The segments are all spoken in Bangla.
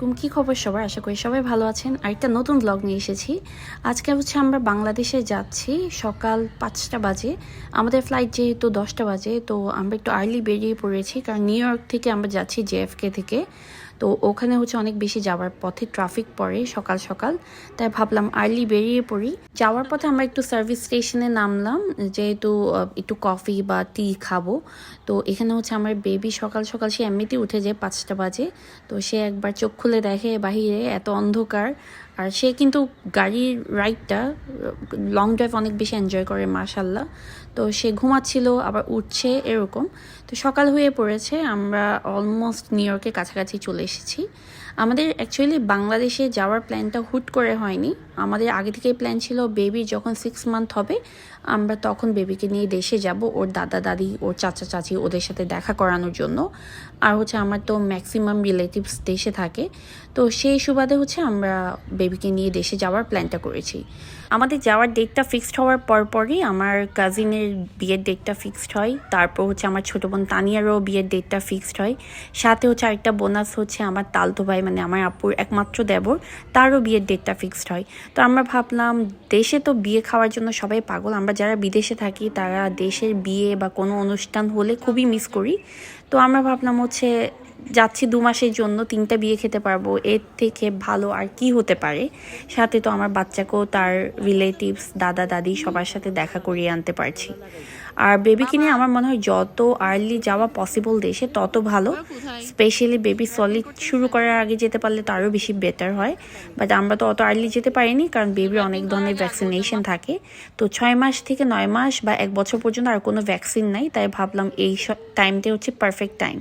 আলাইকুম। কি খবর সবাই আশা করি সবাই ভালো আছেন। আরেকটা নতুন ব্লগ নিয়ে এসেছি। আজকে হচ্ছে আমরা বাংলাদেশে যাচ্ছি সকাল পাঁচটা বাজে। আমাদের ফ্লাইট যেহেতু দশটা বাজে, তো আমরা একটু আর্লি বেরিয়ে পড়েছি। কারণ নিউ ইয়র্ক থেকে আমরা যাচ্ছি জেএফকে থেকে। তো ওখানে হচ্ছে অনেক বেশি যাওয়ার পথে ট্রাফিক পড়ে সকাল সকাল। তাই ভাবলাম আর্লি বেরিয়ে পড়ি। যাওয়ার পথে আমরা একটু সার্ভিস স্টেশনে নামলাম, যেহেতু একটু কফি বা টি খাব। তো এখানে হচ্ছে আমার বেবি সকাল সকাল সে এমনিতেই উঠে যায় পাঁচটা বাজে। তো সে একবার চোখ খুলে দেখে বাহিরে, এত অন্ধকার। আর সে কিন্তু গাড়ির রাইডটা লং ড্রাইভ অনেক বেশি এনজয় করে মার্শাল্লাহ তো সে ঘুমাচ্ছিল, আবার উঠছে, এরকম। তো সকাল হয়ে পড়েছে, আমরা অলমোস্ট নিউ ইয়র্কের কাছাকাছি চলে এসেছি। আমাদের অ্যাকচুয়ালি বাংলাদেশে যাওয়ার প্ল্যানটা হুট করে হয়নি। আমাদের আগে থেকেই প্ল্যান ছিল বেবি যখন সিক্স মান্থ হবে, আমরা তখন বেবিকে নিয়ে দেশে যাব ওর দাদা, দাদি, ওর চাচা, চাচি ওদের সাথে দেখা করানোর জন্য। আর হচ্ছে আমার তো ম্যাক্সিমাম রিলেটিভস দেশে থাকে। তো সেই সুবাদে হচ্ছে আমরা বেবিকে নিয়ে দেশে যাওয়ার প্ল্যানটা করেছি। আমাদের যাওয়ার ডেটটা ফিক্সড হওয়ার পরপরই আমার কাজিনের বিয়ের ডেটটা ফিক্সড হয়। তারপর হচ্ছে আমার ছোটো বোন তানিয়ারও বিয়ের ডেটটা ফিক্সড হয়। সাথে হচ্ছে আরেকটা বোনাস হচ্ছে আমার তালতো ভাই মানে আমার আপুর একমাত্র দেবর, তারও বিয়ের ডেটটা ফিক্সড হয়। তো আমরা ভাবলাম, দেশে তো বিয়ে খাওয়ার জন্য সবাই পাগল। আমরা যারা বিদেশে থাকি, তারা দেশের বিয়ে বা কোনো অনুষ্ঠান হলে খুবই মিস করি। তো আমরা ভাবলাম হচ্ছে যাচ্ছি দু মাসের জন্য, তিনটা বিয়ে খেতে পারব, এর থেকে ভালো আর কি হতে পারে? সাথে তো আমার বাচ্চাকেও তার রিলেটিভস দাদা, দাদি সবার সাথে দেখা করিয়ে আনতে পারছি। আর বেবিকে নিয়ে আমার মনে হয় যত আর্লি যাওয়া পসিবল দেশে, তত ভালো। স্পেশালি বেবি সলিড শুরু করার আগে যেতে পারলে তো আরও বেশি বেটার হয়। বাট আমরা তো অত আর্লি যেতে পারিনি, কারণ বেবির অনেক ধরনের ভ্যাকসিনেশন থাকে। তো ছয় মাস থেকে নয় মাস বা এক বছর পর্যন্ত আর কোনো ভ্যাকসিন নাই, তাই ভাবলাম এই টাইমটা হচ্ছে পারফেক্ট টাইম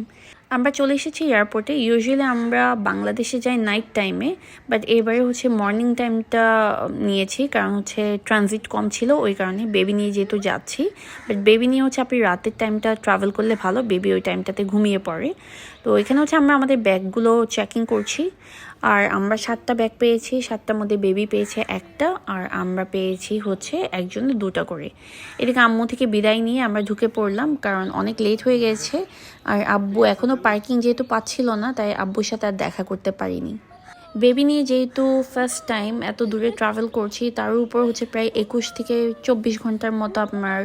আমরা চলে এসেছি এয়ারপোর্টে। ইউজুয়ালি আমরা বাংলাদেশে যাই নাইট টাইমে বাট এবারে হচ্ছে মর্নিং টাইমটা নিয়েছি, কারণ হচ্ছে ট্রানজিট কম ছিল, ওই কারণে বেবি নিয়ে যেহেতু যাচ্ছি। বাট বেবি নিয়ে হচ্ছে আপনি রাতের টাইমটা ট্রাভেল করলে ভালো বেবি ওই টাইমটাতে ঘুমিয়ে পড়ে। তো এখানে হচ্ছে আমরা আমাদের ব্যাগগুলো চেকিং করছি। আর আমরা সাতটা ব্যাগ পেয়েছি, সাতটার মধ্যে বেবি পেয়েছে একটা, আর আমরা পেয়েছি হচ্ছে একজন দুটা করে। এদিকে আম্মু থেকে বিদায় নিয়ে আমরা ঢুকে পড়লাম, কারণ অনেক লেট হয়ে গেছে। আর আব্বু এখনও পার্কিং যেহেতু পাচ্ছিল না, তাই আব্বুর সাথে আর দেখা করতে পারিনি। বেবি নিয়ে যেহেতু ফার্স্ট টাইম এত দূরে ট্রাভেল করছি, তার উপর হচ্ছে প্রায় একুশ থেকে চব্বিশ ঘণ্টার মতো আমার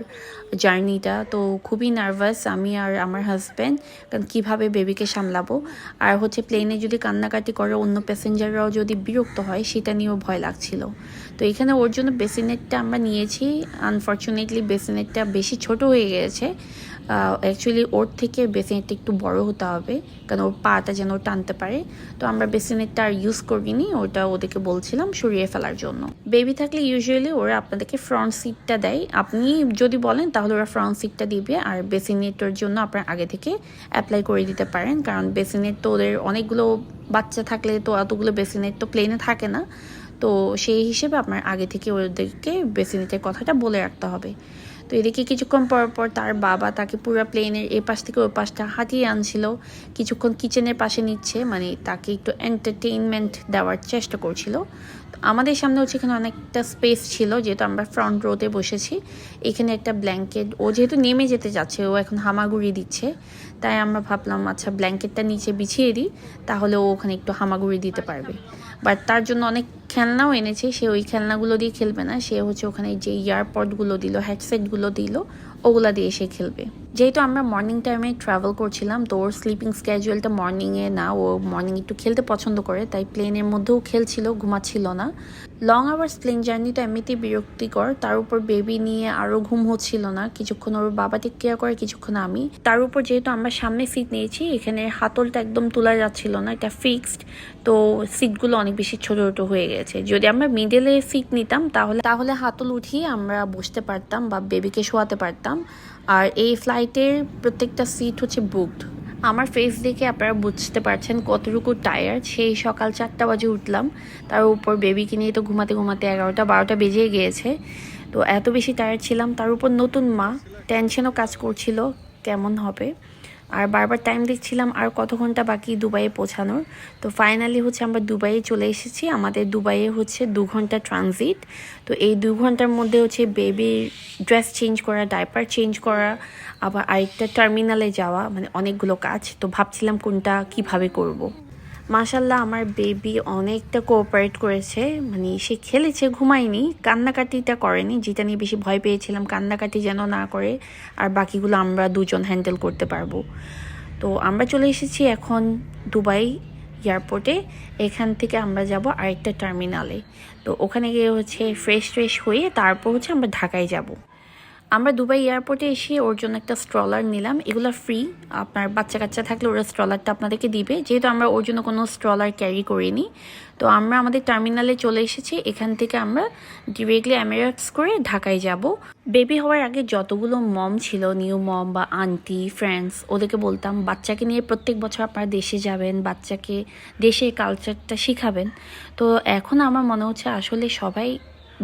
জার্নিটা তো খুবই নার্ভাস আমি আর আমার হাজব্যান্ড কারণ কীভাবে বেবিকে সামলাবো। আর হচ্ছে প্লেনে যদি কান্নাকাটি করে অন্য প্যাসেঞ্জাররাও যদি বিরক্ত হয়, সেটা নিয়েও ভয় লাগছিল। তো এখানে ওর জন্য বেসিনেটটা আমরা নিয়েছি। আনফর্চুনেটলি বেসিনেটটা বেশি ছোট হয়ে গেছে। অ্যাকচুয়ালি ওর থেকে বেসিনেটটা একটু বড় হতে হবে, কারণ ওর পাটা যেন টানতে পারে। তো আমরা বেসিনেটটা আর ইউজ করিনি, ওটা ওদেরকে বলছিলাম সরিয়ে ফেলার জন্য। বেবি থাকলে ইউজুয়ালি ওরা আপনাদেরকে ফ্রন্ট সিটটা দেয়। আপনি যদি বলেন, তাহলে ওরা ফ্রন্ট সিটটা দিবে, আর বেসিনেটের জন্য আপনার আগে থেকে অ্যাপ্লাই করে দিতে পারেন, কারণ বেসিনেট তো ওদের অনেকগুলো বাচ্চা থাকলে তো এতগুলো বেসিনেট তো প্লেনে থাকে না। তো সেই হিসেবে আপনার আগে থেকে ওদেরকে বেসিনেটের কথাটা বলে রাখতে হবে। এদিকে কিছুক্ষণ পর পর তার বাবা তাকে পুরো প্লেনের এ পাশ থেকে ওই পাশটা হাঁটিয়ে আনছিল। কিছুক্ষণ কিচেনের পাশে নিচ্ছে মানে তাকে একটু এন্টারটেইনমেন্ট দেওয়ার চেষ্টা করছিল। তো আমাদের সামনে হচ্ছে এখানে অনেকটা স্পেস ছিল, যেহেতু আমরা ফ্রন্ট রোতে বসেছি। এখানে একটা ব্ল্যাঙ্কেট ও যেহেতু নেমে যেতে যাচ্ছে, ও এখন হামাগুড়ি দিচ্ছে। তাই আমরা ভাবলাম আচ্ছা ব্ল্যাঙ্কেটটা নিচে বিছিয়ে দিই, তাহলে ও ওখানে একটু হামাগুড়ি দিতে পারবে। বাট তার জন্য অনেক খেলনাও এনেছে, সে ওই খেলনাগুলো দিয়ে খেলবে না, সে হচ্ছে ওখানে যে ইয়ারপডগুলো দিল হেডসেটগুলো দিল ওগুলা দিয়ে সে খেলবে। যেহেতু আমরা মর্নিং টাইমে ট্রাভেল করছিলাম, তো ওর স্লিপিং স্ক্যাজুয়ালটা মর্নিংয়ে না, ও মর্নিং একটু খেলতে পছন্দ করে, তাই প্লেনের মধ্যেও খেলছিল, ঘুমাচ্ছিল না। লং আওয়ার্স প্লেন জার্নিটা এমনিতেই বিরক্তিকর। তার উপর বেবি নিয়ে আরও ঘুম হচ্ছিল না। কিছুক্ষণ ওর বাবা টেক কেয়ার করে, কিছুক্ষণ আমি। তার উপর যেহেতু আমরা সামনে সিট নিয়েছি, এখানে হাতলটা একদম তোলা যাচ্ছিল না এটা ফিক্সড তো সিটগুলো অনেক বেশি ছোট ছোট হয়ে গেছে। যদি আমরা মিডেলে সিট নিতাম, তাহলে তাহলে হাতল উঠিয়ে আমরা বসতে পারতাম বা বেবিকে শোয়াতে পারতাম। আর এই ফ্লাইটের প্রত্যেকটা সিট হচ্ছে বুকড আমার ফেস দেখে আপনারা বুঝতে পারছেন কতটুকু টায়ার্ড সেই সকাল চারটা বাজে উঠলাম, তার উপর বেবিকে নিয়ে তো ঘুমাতে ঘুমাতে এগারোটা, বারোটা বেজে গিয়েছে। তো এত বেশি টায়ার্ড ছিলাম, তার উপর নতুন মা টেনশনও কাজ করছিল, কেমন হবে? আর বারবার টাইম দেখছিলাম আর কত ঘণ্টা বাকি দুবাইয়ে পৌঁছানোর। তো ফাইনালি হচ্ছে আমরা দুবাইয়ে চলে এসেছি। আমাদের দুবাইয়ে হচ্ছে দু ঘণ্টা ট্রানজিট তো এই দু ঘণ্টার মধ্যে হচ্ছে বেবির ড্রেস চেঞ্জ করা ডাইপার চেঞ্জ করা, আবার আরেকটা টার্মিনালে যাওয়া মানে অনেকগুলো কাজ। তো ভাবছিলাম কোনটা কীভাবে করব। মাশাল্লাহ আমার বেবি অনেকটা কোঅপারেট করেছে। মানে সে খেলেছে, ঘুমায়নি, কান্নাকাটিটা করেনি, যেটা নিয়ে বেশি ভয় পেয়েছিলাম, কান্নাকাটি যেন না করে, আর বাকিগুলো আমরা দুজন হ্যান্ডেল করতে পারব। তো আমরা চলে এসেছি এখন দুবাই এয়ারপোর্টে এখান থেকে আমরা যাব আরেকটা টার্মিনালে তো ওখানে গিয়ে হচ্ছে ফ্রেশ ট্রেশ হয়ে তারপর হচ্ছে আমরা ঢাকায় যাব। আমরা দুবাই এয়ারপোর্টে এসে ওর জন্য একটা স্ট্রলার নিলাম। এগুলো ফ্রি আপনার বাচ্চা কাচ্চা থাকলে ওরা স্ট্রলারটা আপনাদেরকে দিবে। যেহেতু আমরা ওর জন্য কোনো স্ট্রলার ক্যারি করিনি। তো আমরা আমাদের টার্মিনালে চলে এসেছি। এখান থেকে আমরা ডিরেক্টলি অ্যামেরাক্স করে ঢাকায় যাব। বেবি হওয়ার আগে যতগুলো মম ছিল নিউ মম বা আন্টি ফ্রেন্ডস ওদেরকে বলতাম, বাচ্চাকে নিয়ে প্রত্যেক বছর আপনারা দেশে যাবেন। বাচ্চাকে দেশের কালচারটা শিখাবেন। তো এখন আমার মনে হচ্ছে আসলে সবাই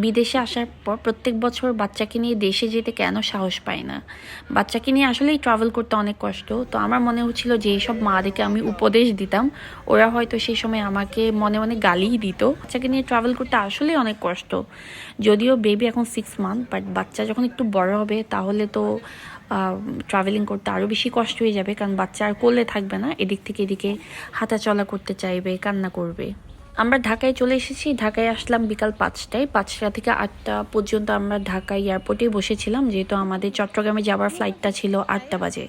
বিদেশে আসার পর প্রত্যেক বছর বাচ্চাকে নিয়ে দেশে যেতে কেন সাহস পায় না? বাচ্চাকে নিয়ে আসলেই ট্রাভেল করতে অনেক কষ্ট। তো আমার মনে হচ্ছিল যে এইসব মাদেরকে আমি উপদেশ দিতাম। ওরা হয়তো সেই সময় আমাকে মনে মনে গালিই দিত। বাচ্চাকে নিয়ে ট্রাভেল করতে আসলেই অনেক কষ্ট। যদিও বেবি এখন সিক্স মান্থ বাট বাচ্চা যখন একটু বড় হবে, তাহলে তো ট্রাভেলিং করতে আরও বেশি কষ্ট হয়ে যাবে। কারণ বাচ্চা আর কোলে থাকবে না। এদিক থেকে এদিকে হাঁটা চলা করতে চাইবে, কান্না করবে। আমরা ঢাকায় চলে এসেছি। ঢাকায় আসলাম বিকাল পাঁচটায়। পাঁচটা থেকে আটটা পর্যন্ত আমরা ঢাকা এয়ারপোর্টে বসেছিলাম। যেহেতু আমাদের চট্টগ্রামে যাওয়ার ফ্লাইটটা ছিল আটটা বাজে।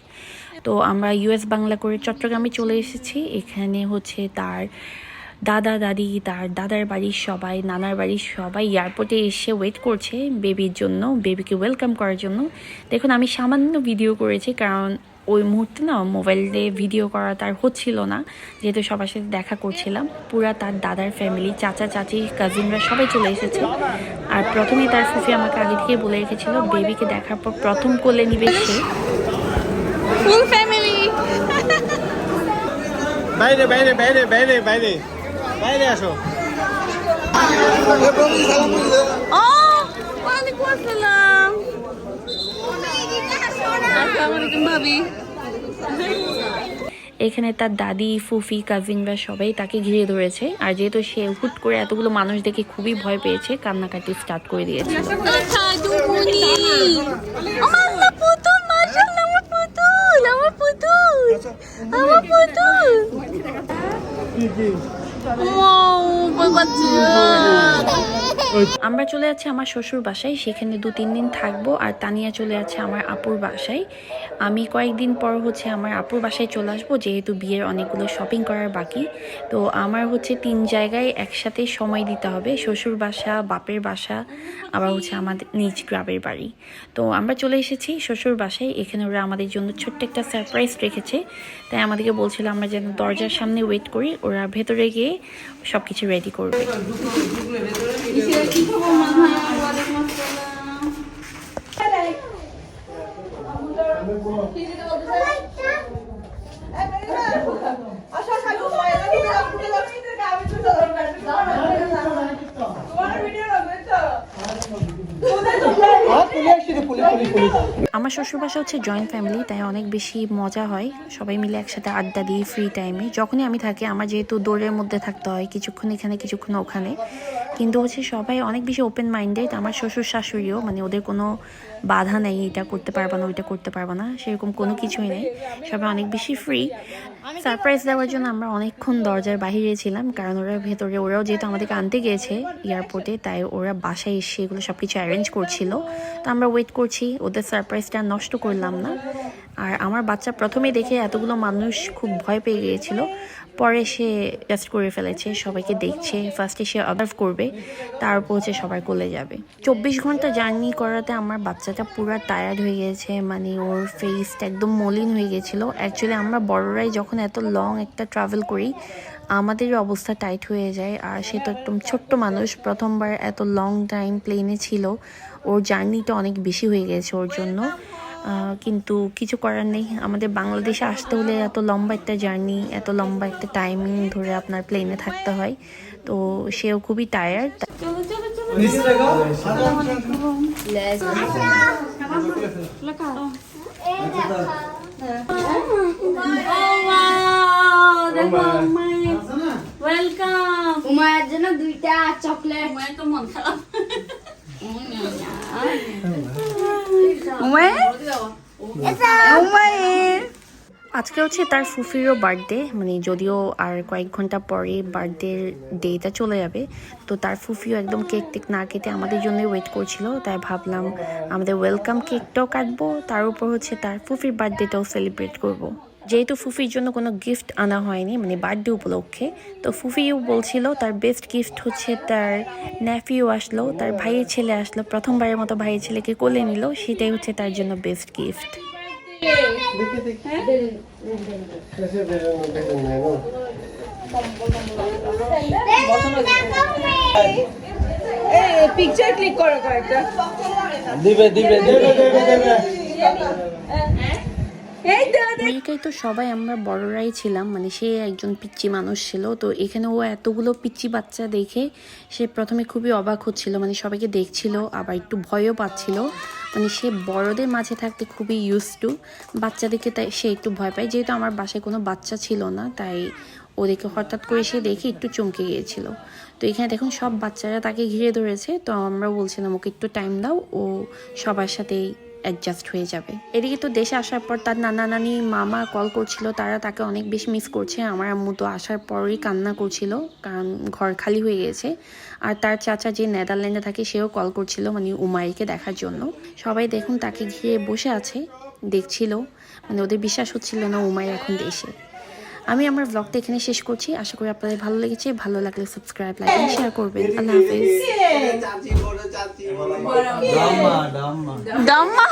তো আমরা ইউএস বাংলা করে চট্টগ্রামে চলে এসেছি। এখানে হচ্ছে তার দাদা, দাদি, তার দাদার বাড়ির সবাই, নানার বাড়ির সবাই এয়ারপোর্টে এসে ওয়েট করছে বেবির জন্য বেবিকে ওয়েলকাম করার জন্য। দেখুন, আমি সামান্য ভিডিও করেছি কারণ ওই মুহূর্তে না মোবাইল দিয়ে ভিডিও করা তার হচ্ছিল না। যেহেতু সবার সাথে দেখা করছিলাম পুরা তার দাদার ফ্যামিলি চাচা চাচি কাজিনরা সবাই চলে এসেছে। আর প্রথমে তার ফুফি আমাকে আগে থেকে বলে রেখেছিল বেবিকে দেখার পর প্রথম কোলে নিবে সে। ফুল ফ্যামিলি বাইরে বাইরে বাইরে বাইরে বাইরে। বাইরে আসো। ও ওয়ালাইকুম আসসালাম এখানে তার দাদি ফুফি কাজিনরা সবাই তাকে ঘিরে ধরেছে। আর যেহেতু সে হুট করে এতগুলো মানুষ দেখে খুবই ভয় পেয়েছে কান্নাকাটি স্টার্ট করে দিয়েছে। আমার পুতুল আমার পুতুল আমার চলে যাচ্ছি আমার শ্বশুর বাসায়, সেখানে দু তিন দিন থাকব, আর তানিয়া চলে যাচ্ছে আমার আপুর বাসায়। আমি কয়েকদিন পর হচ্ছে আমার আপুর বাসায় চলে আসব, যেহেতু বিয়ের অনেকগুলো শপিং করার বাকি। তো আমার হচ্ছে তিন জায়গায় একসাথে সময় দিতে হবে, শ্বশুর বাসা, বাপের বাসা, আবার হচ্ছে আমাদের নিজ গ্রামের বাড়ি। তো আমরা চলে এসেছি শ্বশুর বাসায়, এখানে ওরা আমাদের জন্য ছোট্ট একটা সারপ্রাইজ রেখেছে। তাই আমাদেরকে বলছিল আমরা যেন দরজার সামনে ওয়েট করি, ওরা ভেতরে গিয়ে সব কিছু রেডি করবে আমার শ্বশুরবাসা হচ্ছে জয়েন্ট ফ্যামিলি তাই অনেক বেশি মজা হয়। সবাই মিলে একসাথে আড্ডা দিই ফ্রি টাইমে যখনই আমি থাকি, আমার যেহেতু দৌড়ের মধ্যে থাকতে হয়, কিছুক্ষণ এখানে, কিছুক্ষণ ওখানে। কিন্তু হচ্ছে সবাই অনেক বেশি ওপেন মাইন্ডেড আমার শ্বশুর শাশুড়িও মানে ওদের কোনো বাধা নেই, এটা করতে পারবা না, ওইটা করতে পারবা না, সেরকম কোনো কিছুই নেই, সবাই অনেক বেশি ফ্রি সারপ্রাইজ দেওয়ার জন্য আমরা অনেকক্ষণ দরজার বাহিরে ছিলাম, কারণ ওরা ভেতরে, ওরাও যেহেতু আমাদেরকে আনতে গিয়েছে এয়ারপোর্টে তাই ওরা বাসায় এসে এগুলো সব কিছু অ্যারেঞ্জ করছিল। তো আমরা ওয়েট করছি, ওদের সারপ্রাইজটা নষ্ট করলাম না। আর আমার বাচ্চা প্রথমে দেখে এতগুলো মানুষ খুব ভয় পেয়ে গিয়েছিল পরে সে টেস্ট করে ফেলেছে, সবাইকে দেখছে ফার্স্টে সে অবজার্ভ করবে, তারপর হচ্ছে সবার কোলে যাবে। চব্বিশ ঘণ্টা জার্নি করাতে আমার বাচ্চাটা পুরো টায়ার্ড হয়ে গেছে মানে ওর ফেসটা একদম মলিন হয়ে গেছিল। অ্যাকচুয়ালি আমরা বড়রাই যখন এত লং একটা ট্রাভেল করি, আমাদের অবস্থা টাইট হয়ে যায়। আর সে তো একদম ছোট্ট মানুষ, প্রথমবার এত লং টাইম প্লেনে ছিল, ওর জার্নিটা অনেক বেশি হয়ে গেছে ওর জন্য। কিন্তু কিছু করার নেই। আমাদের বাংলাদেশে আসতে হলে এত লম্বা একটা জার্নি, এত লম্বা একটা টাইমিং ধরে আপনার প্লেনে থাকতে হয়। তো সেও খুবই টায়ার্ড চকলেট উমায়ের তো মন খারাপ আজকে হচ্ছে তার ফুফিরও বার্থডে মানে যদিও আর কয়েক ঘণ্টা পরে বার্থডের ডেটা চলে যাবে, তো তার ফুফিও একদম কেক টেক না কেটে আমাদের জন্যই ওয়েট করছিল, তাই ভাবলাম আমাদের ওয়েলকাম কেকটাও কাটবো, তার উপর হচ্ছে তার ফুফির বার্থডেটাও সেলিব্রেট করব। যেহেতু ফুফির জন্য কোনো গিফট আনা হয়নি মানে বার্থডে উপলক্ষে তো ফুফিও বলছিল তার বেস্ট গিফট হচ্ছে তার ন্যাফিও আসলো তার ভাইয়ের ছেলে আসলো প্রথমবারের মতো ভাইয়ের ছেলেকে কোলে নিল সেটাই হচ্ছে তার জন্য বেস্ট গিফট পিকচার ক্লিক করো কয়েকটা। দিবে দিবে দিবে দিবে দিবে। আমেরিকায় তো সবাই আমরা বড়রাই ছিলাম মানে সে একজন পিচ্চি মানুষ ছিল, তো এখানে ও এতগুলো পিচ্চি বাচ্চা দেখে সে প্রথমে খুবই অবাক হচ্ছিল মানে সবাইকে দেখছিল, আবার একটু ভয়ও পাচ্ছিল। মানে সে বড়দের মাঝে থাকতে খুবই ইউজ টু বাচ্চাদেরকে তাই সে একটু ভয় পায়। যেহেতু আমার বাসায় কোনো বাচ্চা ছিল না, তাই ওদেরকে হঠাৎ করে সে দেখে একটু চমকে গিয়েছিল। তো এখানে দেখুন, সব বাচ্চারা তাকে ঘিরে ধরেছে, তো আমরা বলছিলাম, ওকে একটু টাইম দাও, ও সবার সাথেই অ্যাডজাস্ট হয়ে যাবে। এদিকে তো দেশে আসার পর তার নানা নানি, মামা কল করছিল, তারা তাকে অনেক বেশি মিস করছে। আমার আম্মু তো আসার পরই কান্না করছিল, কারণ ঘর খালি হয়ে গেছে। আর তার চাচা যে নেদারল্যান্ডে থাকে, সেও কল করছিল মানে উমাইকে দেখার জন্য। সবাই দেখুন তাকে ঘিরে বসে আছে, দেখছিল। মানে ওদের বিশ্বাস হচ্ছিল না উমাই এখন দেশে। আমি আমার ব্লগটা এখানে শেষ করছি। আশা করি আপনাদের ভালো লেগেছে। ভালো লাগলে সাবস্ক্রাইব লাইক শেয়ার করবেন। আল্লাহ হাফেজ। দাম্মা